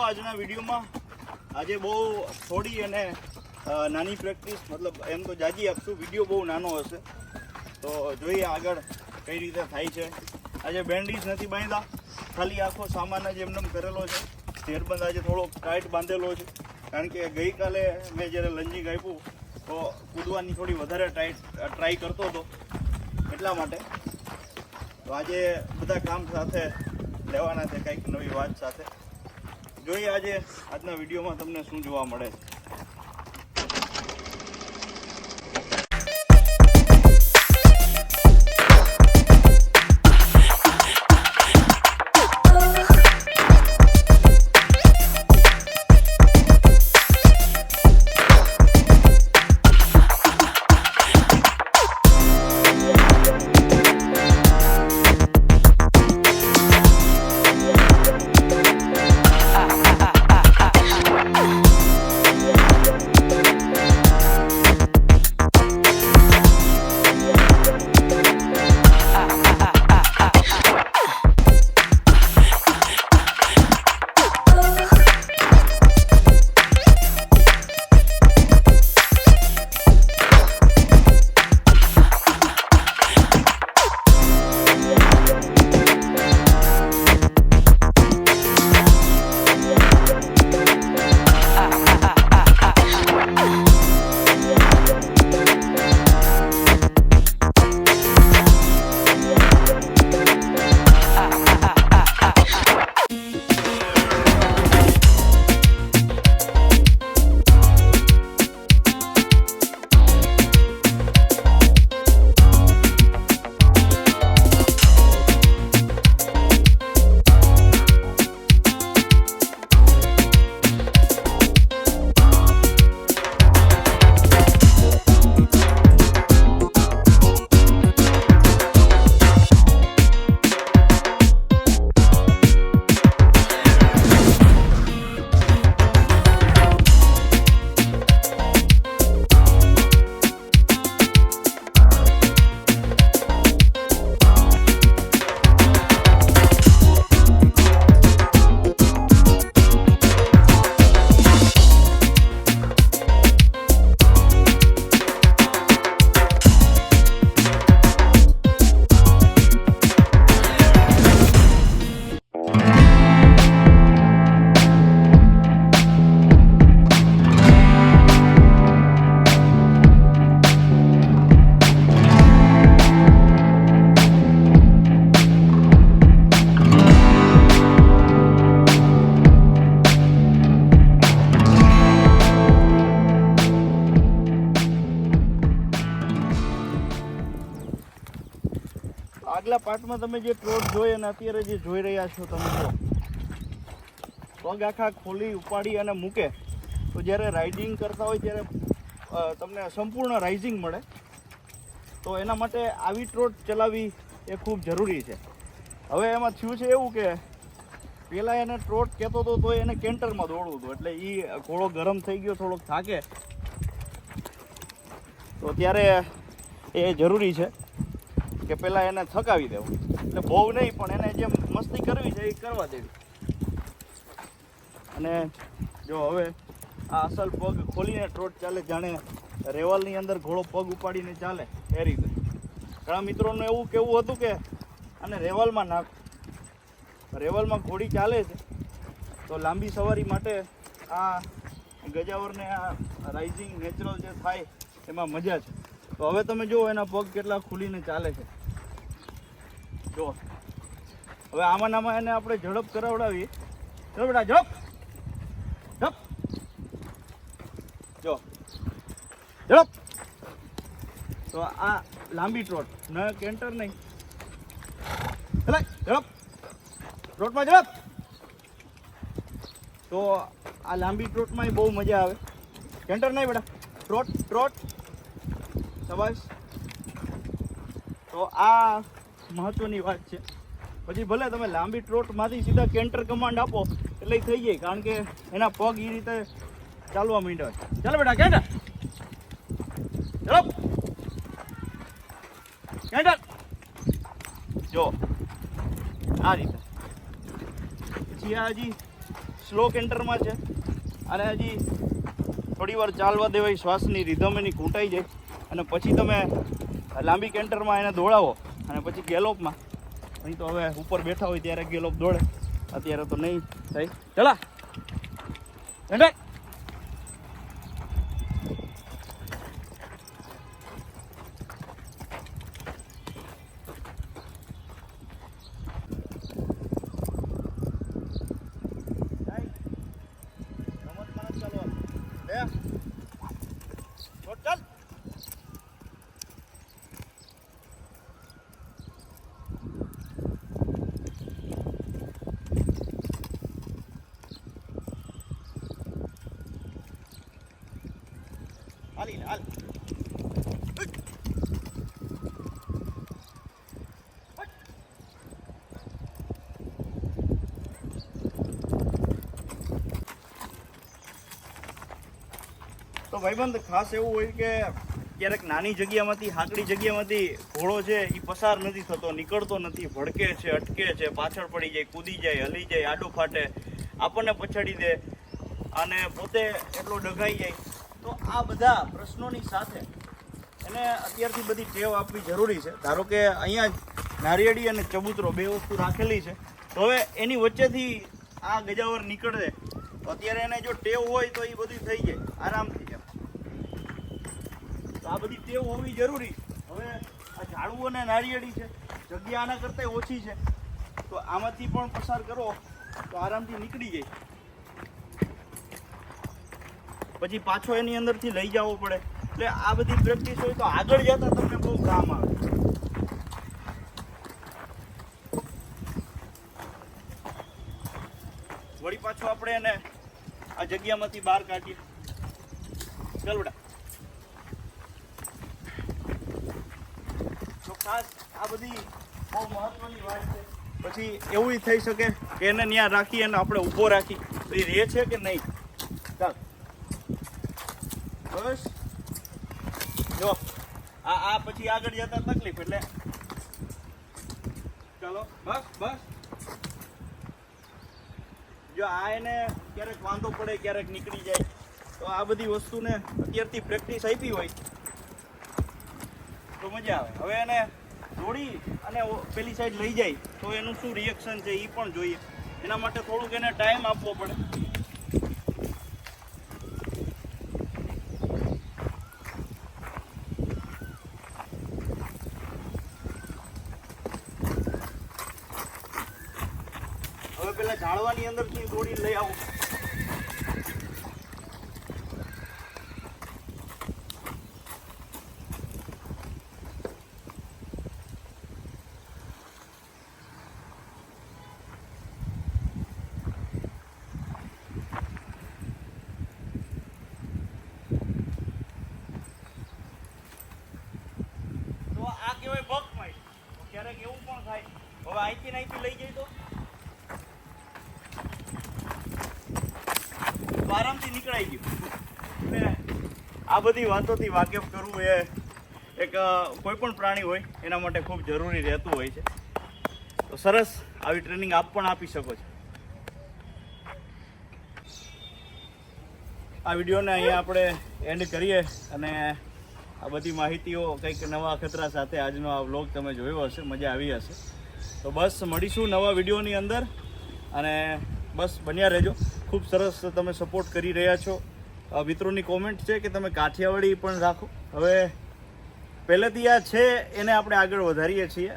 આજના વિડીયોમાં આજે બહુ થોડી અને નાની પ્રેક્ટિસ, મતલબ એમ તો જાજી આપશું, વીડિયો બહુ નાનો હશે. તો જોઈએ આગળ કઈ રીતે થાય છે. આજે બેન્ડીજ નથી બાંધ્યા, ખાલી આખો સામાન જ એમને કરેલો છે. સ્ટેરબંધ આજે થોડોક ટાઈટ બાંધેલો છે. કારણ કે ગઈકાલે મેં જ્યારે લંજિંગ આપ્યું, તો કૂદવાની થોડી વધારે ટાઈટ ટ્રાય કરતો હતો એટલા માટે. તો આજે બધા કામ સાથે લેવાના છે, કંઈક નવી વાત સાથે. જોઈએ આજે આજના વિડીયોમાં તમને શું જોવા મળે છે. આગલા પાર્ટમાં તમે જે ટ્રોટ જોઈ અને અત્યારે જે જોઈ રહ્યા છો તમે જો, પગ આખા ખોલી, ઉપાડી અને મૂકે, તો જ્યારે રાઇડિંગ કરતા હોય ત્યારે તમને સંપૂર્ણ રાઇઝિંગ મળે. તો એના માટે આવી ટ્રોટ ચલાવવી એ ખૂબ જરૂરી છે. હવે એમાં થયું છે એવું કે પહેલાં એને ટ્રોટ કહેતો હતો તો એને કેન્ટરમાં દોડવું હતું, એટલે એ ઘોડો ગરમ થઈ ગયો, થોડોક થાકે. તો ત્યારે એ જરૂરી છે. કે પહેલાં એને થકાવી દેવું. એટલે બહુ નહીં, પણ એને જેમ મસ્તી કરવી છે એ કરવા દેવી. અને જો હવે આ અસલ પગ ખોલીને ટ્રોટ ચાલે, જાણે રેવલની અંદર ઘોડો પગ ઉપાડીને ચાલે, એ રીતે. ઘણા મિત્રોનું એવું કેવું હતું કે અને રેવલમાં નાખ. રેવલમાં ઘોડી ચાલે છે, તો લાંબી સવારી માટે આ ગજાવરને આ રાઇઝિંગ નેચરલ જે થાય, એમાં મજા છે. તો હવે તમે જુઓ એના પગ કેટલા ખુલીને ચાલે છે. જો. હવે આમાં આમાં એને આપણે ઝડપ કરાવડાવીએ ચલો બેટા, ઝડપ. ઝડપ. જો. ઝડપ. તો આ લાંબી ટ્રોટ ન કેન્ટર નહીં. ઝડપ. ટ્રોટમાં ઝડપ. તો આ લાંબી ટ્રોટમાં બહુ મજા આવે. કેન્ટર નહીં બેટા. ટ્રોટ ટ્રોટ શાબાશ તો આ મહત્વની વાત છે. પછી ભલે તમે લાંબી ટ્રોટમાંથી સીધા કેન્ટર કમાન્ડ આપો, એટલે થઈ જાય, કારણ કે એના પગ એ રીતે ચાલવા માંડ્યા છે. ચાલો બેટા, કેન્ટર. ચલો. કેન્ટર. જો, આ રીતે. પછી આ હજી સ્લો કેન્ટરમાં છે. અને હજી થોડી વાર ચાલવા દેવાય શ્વાસની રિધમ એની ઘૂંટાઈ જાય. અને પછી તમે લાંબી કેન્ટરમાં એને દોડાવો. અને પછી ગેલોપમાં. અહીં તો હવે ઉપર બેઠા હોય ત્યારે ગેલોપ દોડે. અત્યારે તો નહીં થાય ચલા. ઝંડાઈ. જાય. રમતમાં નથી ચાલવાનું. બે. દોડ ચાલ. હાલી લે, હાલ. તો ભાઈબંધ, ખાસ એવું હોય કે ક્યારેક નાની જગ્યામાંથી, હાકડી જગ્યામાંથી ઘોડો છે એ પસાર નથી થતો, નીકળતો નથી, ભડકે છે, અટકે છે, પાછળ પડી જાય, કૂદી જાય, હલી જાય, આડો ફાટે, આપણને પછાડી દે અને પોતે એટલો ડઘાઈ જાય. તો આ બધા પ્રશ્નોની સાથે એને અત્યારથી બધી ટેવ આપવી જરૂરી છે. ધારો કે અહીંયા નારિયેળી અને ચબૂતરો બે વસ્તુ રાખેલી છે. તો હવે એની વચ્ચેથી આ ગજાવર નીકળે, તો અત્યારે એને જો ટેવ હોય તો એ બધું થઈ જાય, આરામથી તો આ બધી ટેવ હોવી જરૂરી. હવે આ ઝાડવું અને નારિયેળી છે, જગ્યા આના કરતાં ઓછી છે. તો આમાંથી પણ પસાર કરો, તો આરામથી નીકળી જાય. પછી પાછો એની અંદરથી લઈ જવો પડે. એટલે આ બધી પ્રેક્ટિસ હોય તો આગળ જતા તમને બહુ કામ આવે. વળી પાછો આપણે એને આ જગ્યામાંથી બહાર કાઢીએ. ચાલ બેટા. તો ખાસ આ બધી બહુ મહત્વની વાત છે. પછી એવું થઈ શકે કે એને ત્યાં રાખી અને આપણે ઊભો રાખી. તો એ રહે છે કે નહીં? ચાલ. બસ. જો, આ આ પછી આગળ જતા તકલીફ એટલે. ચાલો, બસ બસ. જો, આ એને ક્યારેક વાંધો પડે, ક્યારેક નીકળી જાય. તો આ બધી વસ્તુને અત્યારથી પ્રેક્ટિસ આપી હોય. તો મજા આવે. હવે એને દોડી અને પેલી સાઈડ લઈ જાય. તો એનું શું રિએક્શન છે એ પણ જોઈએ. એના માટે થોડુંક એને ટાઈમ આપવો પડે હવે પેલા ઝાડવાની અંદરથી દોડી લઈ આવું. આ કહેવાય બક માઇટ ક્યારેક એવું પણ થાય. હવે અહીંથી અહીંથી લઈ તો તો આરામથી નીકળાઈ ગયું. ને આ બધી વાતોથી વાકેફ કરવું એ એક કોઈ પણ પ્રાણી હોય, એના માટે ખૂબ જરૂરી રહેતું હોય છે. તો સરસ આવી ટ્રેનિંગ આપ પણ આપી શકો છો. આ વિડીયોને અહીંયા આપણે એન્ડ કરીએ અને આ બધી માહિતીઓ કંઈક નવા ખતરા સાથે આજનો આ વ્લોગ તમે જોયો હશે, મજા આવી હશે. તો બસ મળીશું નવા વિડીયોની અંદર અને બસ બન્યા રહેજો. ખૂબ સરસ તમે સપોર્ટ કરી રહ્યા છો. મિત્રોની કોમેન્ટ છે કે તમે કાઠિયાવાડી પણ રાખો. હવે, પહેલેથી આ છે, એને આપણે આગળ વધારીએ છીએ.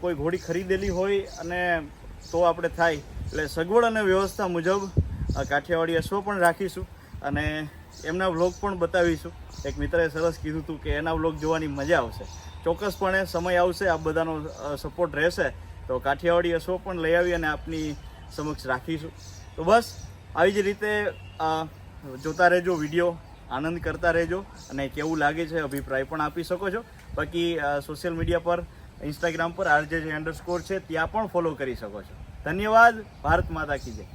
કોઈ ઘોડી ખરીદેલી હોય અને તો આપણે થાય. એટલે સગવડ અને વ્યવસ્થા મુજબ કાઠિયાવાડી અશ્વ પણ રાખીશું અને એમના વ્લોગ પણ બતાવીશું. એક મિત્રએ સરસ કીધું હતું કે એના વ્લોગ જોવાની મજા આવશે. ચોક્કસપણે સમય આવશે આ બધાનો સપોર્ટ રહેશે. તો કાઠિયાવાડી અશ્વ પણ લઈ આવી અને આપની સમક્ષ રાખીશું. તો બસ આવી જ રીતે જોતા રહેજો વીડિયો, આનંદ કરતા રહેજો અને કેવું લાગે છે અભિપ્રાય પણ આપી શકો છો. બાકી સોશિયલ મીડિયા પર ઇન્સ્ટાગ્રામ પર આરજે અંડરસ્કોર છે, ત્યાં પણ ફોલો કરી શકો છો. ધન્યવાદ, ભારત માતા કી જય.